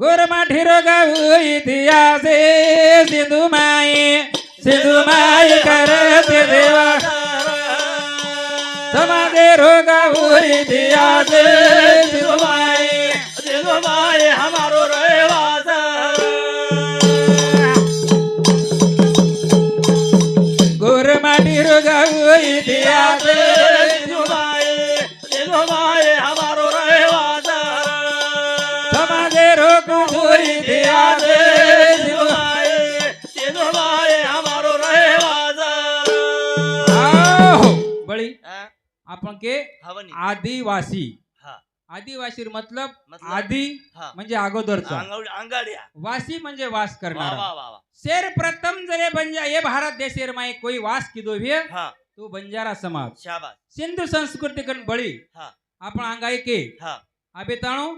गोरमाठी रोगाऊ इतिहासे सिंधू माई सिंधू माई करते देवा. समाजे रोगाऊ इतिहासे सिंधू माई हमारो हमारो आओ? आपण के आदिवासी आदिवासी मतलब? आदी म्हणजे अगोदरचा। वासी म्हणजे वास करणारा। शेर प्रथम जरे बंजा ये भारत देशेर माई कोई वास किदो भी तो बंजारा समाज। सिंधु संस्कृती कन बळी। हा. आपण अंगाई के। हा. आबे ताणो।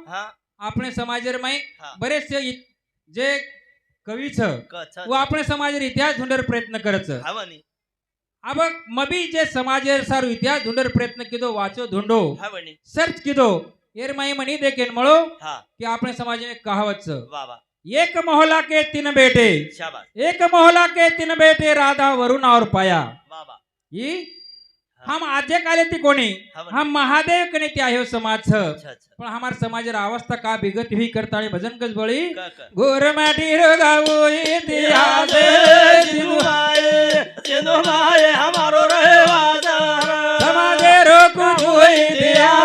આપણે સમાજેર માઈ हा बरेचसे इ- जे कवी छ कच व આપણે समाजेर इतिहास ढूंढर प्रयत्न करच हवनी अब मबी जे समाजेर सारू इतिहास ढूंढर प्रयत्न किदो वाचो ढूंढो हवनी सर्च किदो एर माई मनी देखेन मळो हा कि આપણે समाज में कहावत छ वा वा एक मोहल्ला के तीन बेटे शाबास एक मोहल्ला के तीन बेटे राधा वरुण और पाया वा वा ही हम आजे काले ती कोणी? हवनी हम महादेव कने ते आहे हो समाज. पण हमार समाजर अवस्था का बिगत हुई करता आणि भजन कस बळी गोर माटी रोगाऊ इतिहास हमारो रहवास समाजे रोकू इतिहास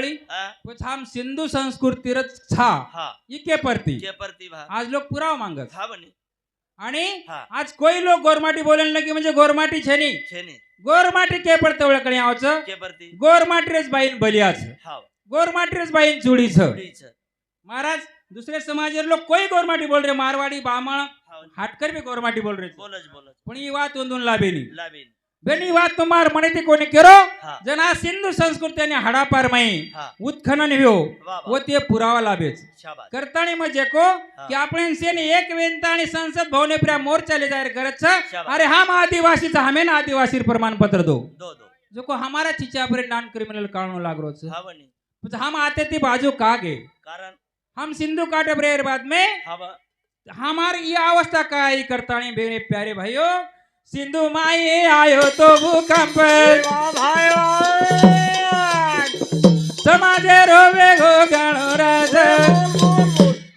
बळी कुछ हम सिंधू संस्कृती छा। हा। इके परती। के प्रतिभा आज लोक पुरावा मागत। हा बनी। आणि आज कोई लोक गोरमाटी बोलेन लगी म्हणजे गोरमाटी छेनी। छेने। गोरमाटी के पडते ओळखणे आवचं के प्रति? गोरमाटीरेच बाईन बलियाच। हाव गोरमाटीरेच बाईन चुडीच। पुढीच महाराज दुसरे समाजेर लोक कोई गोरमाटी बोल रे मारवाडी बामळ हाव हाटकर भी गोरमाटी बोल रे. बोलच बोलच। पण ही वात ओंदून लाभेनी। लावीन बेनी वात तुम्हार ते कोणी केरो? जना सिंधू संस्कृती आणि हडापार माई. उत्खनन व्यो वा व. वा ते पुरावा लाभेच. करताणी म्हणजे को? की आपण सेन एक वेंता आणि संसद भवने प्रिया मोर्चाले जाहीर करत. अरे हम आदिवासीचा हमें ना आदिवासी प्रमाणपत्र दो. जो को हमारा चिचा पर नॉन क्रिमिनल कानून लाग रो छ. बनी म्हणजे हम आते ती बाजू का गे? कारण हम सिंधु काटे ब्रेर बाद में हमारी ये अवस्था का ही करताणी मेरे प्यारे भाइयों सिंधु माई आयो तो भूकंप समाजे रोवे गो गणराज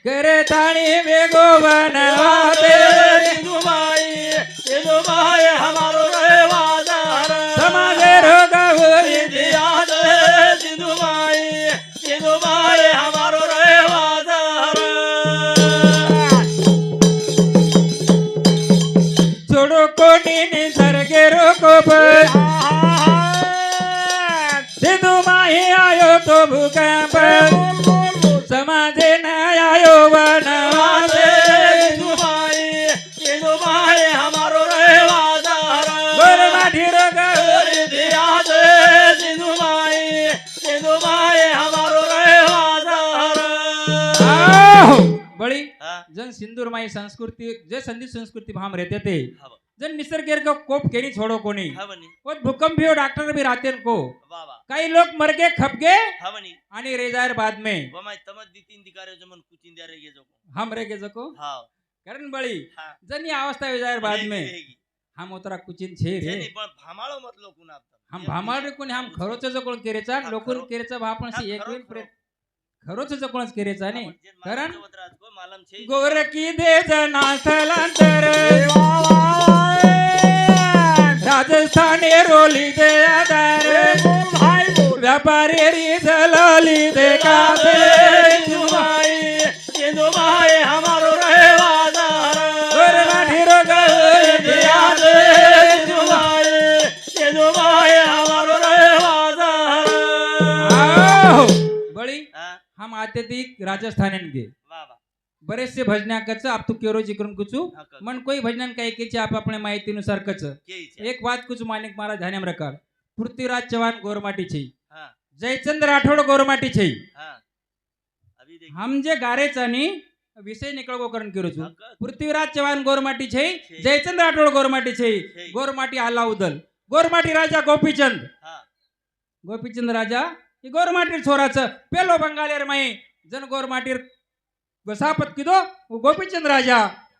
करे ताणी वेगो बनवाते बळी हा. जन सिंदूर माई संस्कृती जे संधी संस्कृती भाम रहते थे हवा जन निसर्गेर का कोप केनी छोड़ो कोनी हवनी वो भूकंप भी हो डॉक्टर भी राते को। कई लोग मर गए खप हवनी आणि रेजायर बाद में। वमाय तमत दितीन दिकारे जमन कुचिन द्या रे गे जो हम जको कारण बळी हा. जन ये अवस्था रेजायर बाद में. हम उतरा कुचिन छे रे। पण भामाळो हम भामाड कोणी हम खरोच जकोण केरेचा हा, लोकून. केरेचा भापण हा, सी एक. खरोच जकोणच केरेचा ने कारण को मालम छे गोर की दे स्थलांतर राजस्थानी रोली दे आधार व्यापारी री जलाली दे कासे हम आत्यधिक राजस्थान गे वा वा बरेचसे भजनाकच आप तू केरो जिकरून कुचू हा, क- मन कोई भजन काही केची आप अपने माहितीनुसार कच केईच्या. एक बात कुछ मानिक महाराज ध्यान रकार पृथ्वीराज चव्हाण गोरमाटी छै हा जयचंद्र राठोड गोरमाटी छै हा अभी देख हम जे गारेचानी विषय निकळगो करण करू हा, છું क- પૃથ્વીરાજ ચૌહાણ ગોરમાટી છે છે. જયચંદ્ર રાઠોડ ગોરમાટી છે છે. ગોરમાટી આલા ઉદલ ગોરમાટી રાજા ગોપીચંદ हा ગોપીચંદ રાજા ಈ ಗೋರ್ಮಾಟಿರ್ ಸೋರಾಚ पेलो बंगालेर ಮೈ जन ಗೋರ್ಮಾಟಿರ್ वसापत किदो वो गोपीचंद राजा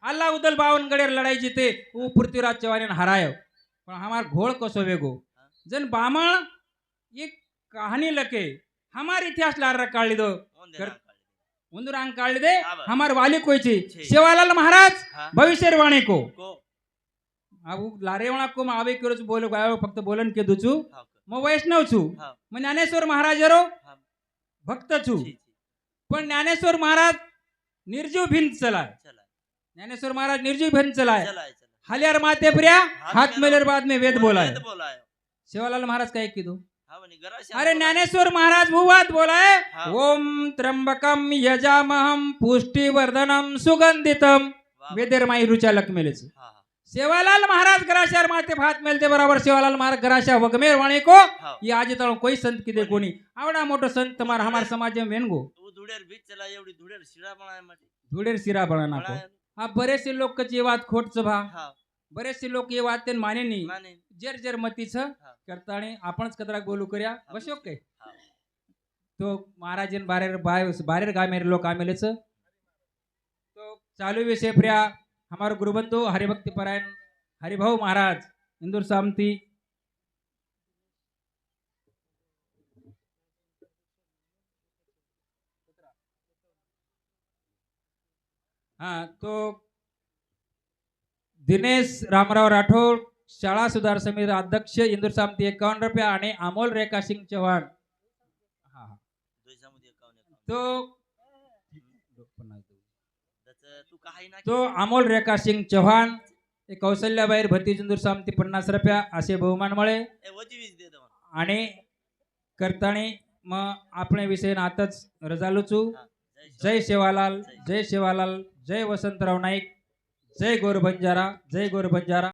अल्लाह उदल बावन गडेर लड़ाई जीते वो पृथ्वीराज चौहान हरायो पर हमार घोड़ कसो वेगो जन बामण ये कहानी लके हमार इतिहास लार रख काढ़ दो उन रंग दे हमार वाली कोई थी सेवालाल महाराज भविष्यवाणी को अब लारे वाला को मावे के रोज बोलो फक्त बोलन के दुचू मग वैष्णव छू. मग ज्ञानेश्वर महाराज रो भक्त छू. पण ज्ञानेश्वर महाराज निर्जीव भिंत चलाय. ज्ञानेश्वर महाराज निर्जीव भिंत चलाय. हलियार माते प्रिया हाथ मेलर बाद में वेद बोलाय. सेवालाल महाराज काय किदो? अरे ज्ञानेश्वर महाराज भूवात बोलाय. ओम त्र्यंबकम यजामहम पुष्टिवर्धनम सुगंधितम. वेदेर माई रुचालक मेले सेवालाल महाराज ग्राशा माते फात मेलते बराबर. सेवालाल महाराज ग्राशा वगमेर वाणे को हो. ये आज तळ कोई संत की देखो कोणी? आवडा मोठो संत तमार हमार समाज में वेनगो धुडेर बीच चला एवढी धुडेर शिरा बना धुडेर शिरा बना नको हा बरेचसे लोक ये वाद खोट भा. बरेचसे लोक ये वाद ते माने. नाही जर जर मतीच करताने आपणच कतरा गोलू करया. बस ओके. तो महाराजन बारेर बारेर बारेर गामेर लोक आमेलेच. तो चालू विषय प्रिया हमारो गुरुबंधु हरिभक्ति परायण हरिभाऊ महाराज इंदूर सामती हाँ तो दिनेश रामराव राठोड शाळा सुधार समिती अध्यक्ष इंदूर सामती एकावन्न रुपया आणि अमोल रेखा सिंग चव्हाण हा. तो तो अमोल रेखा सिंग चव्हाण कौशल्याबाहेर भतीजुंदूर सामती पन्नास रुपया असे बहुमान मळे. आणि करताना मग आपण विषय आताच रजा लुचू. जय शेवालाल. जय शेवालाल जय वसंतराव नाईक जय गोर बंजारा जय गोर बंजारा.